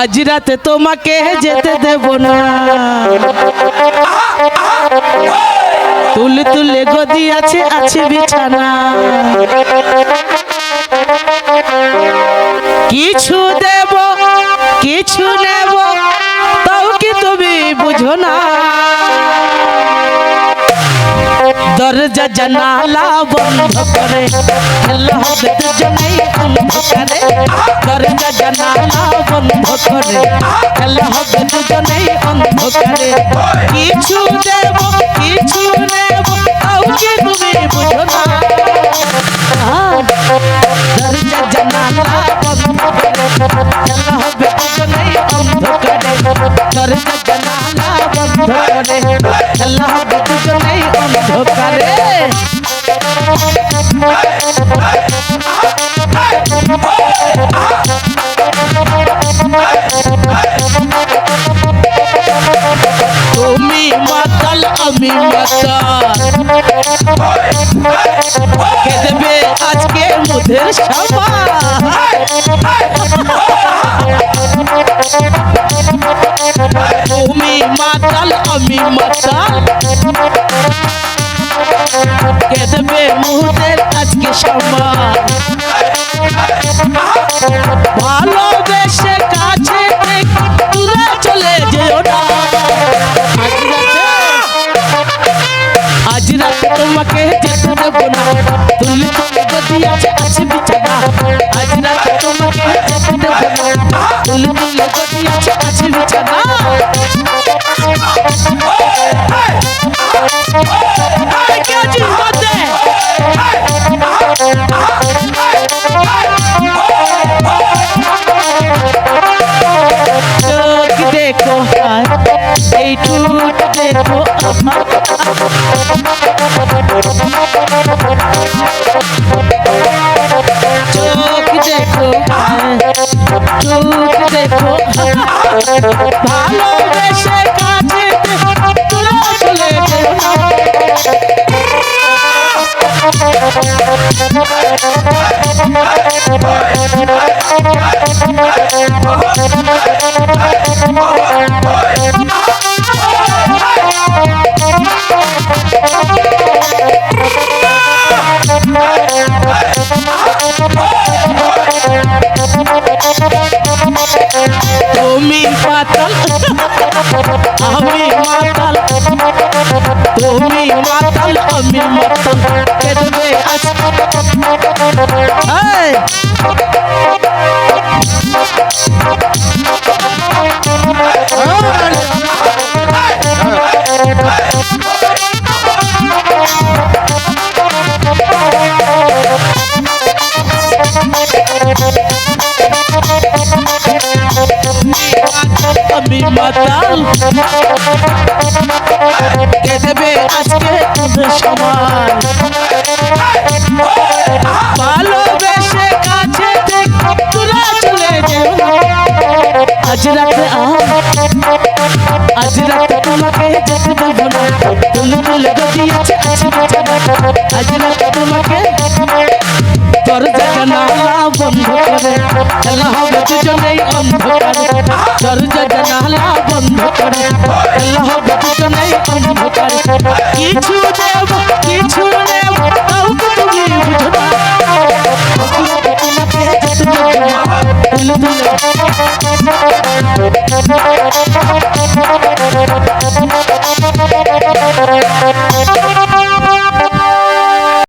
আজ রাতে তোমাকে যেতে দেব না। তুলে তুলে গদি আছে আছে বিছানা। কিছু দেব দরজা জানালা বন্ধ করে। খেলা হবে দুজনেই অন্ধকারে দরজা জানালা বন্ধ করে। খেলা হবে দুজনেই অন্ধকারে কিছু দেব, কিছু নেব তাও কি তুমি বুঝো না। দরজা জানালা বন্ধ করে। খেলা হবে দুজনেই অন্ধকারে দরজা জানালা বন্ধ করে খেলা হবে দুজনেই অন্ধকারে তুমি মাতাল আমি মাতাল কে দেবে আজকে মুধের তুমি মাতাল, আমি মাতাল। কে দেবে মুহূর্তের আজকে সমান। ভালোবেসে কাছে দূরে চলে যেও না। আজ রাতে তোমাকে যেতে দেবো না। তুলি গদি আছে আছে বিছানা। আজ রাতে তোমাকে যেতে দেবো না। তুলি গদি আছে আছে বিছানা। চোখ দেখো চোখ দেখো ভালোবেসে কাছে তুলে যেও না তুমি মাতাল আমি মাতাল। তুমি মাতাল আমি মাতাল। কেঁদবে আজকে এই! মাতাল। কে দেবে আজকে তোদের সমান ভালোবেসে কাছে দূরে চলে আজ রাতে আজ রাতে তোমাকে যেতে দেবো না। গদি আছে আছে আজ রাতে তোমাকে দরজা জানালা বন্ধ করে খেলা হবে দুজনেই অন্ধকারে দরজা জানালা বন্ধ করে। খেলা হবে দুজনেই অন্ধকারে কিছু দেব, কিছু তাও তো তুমি বুঝো না দেবো। তুলে তুলে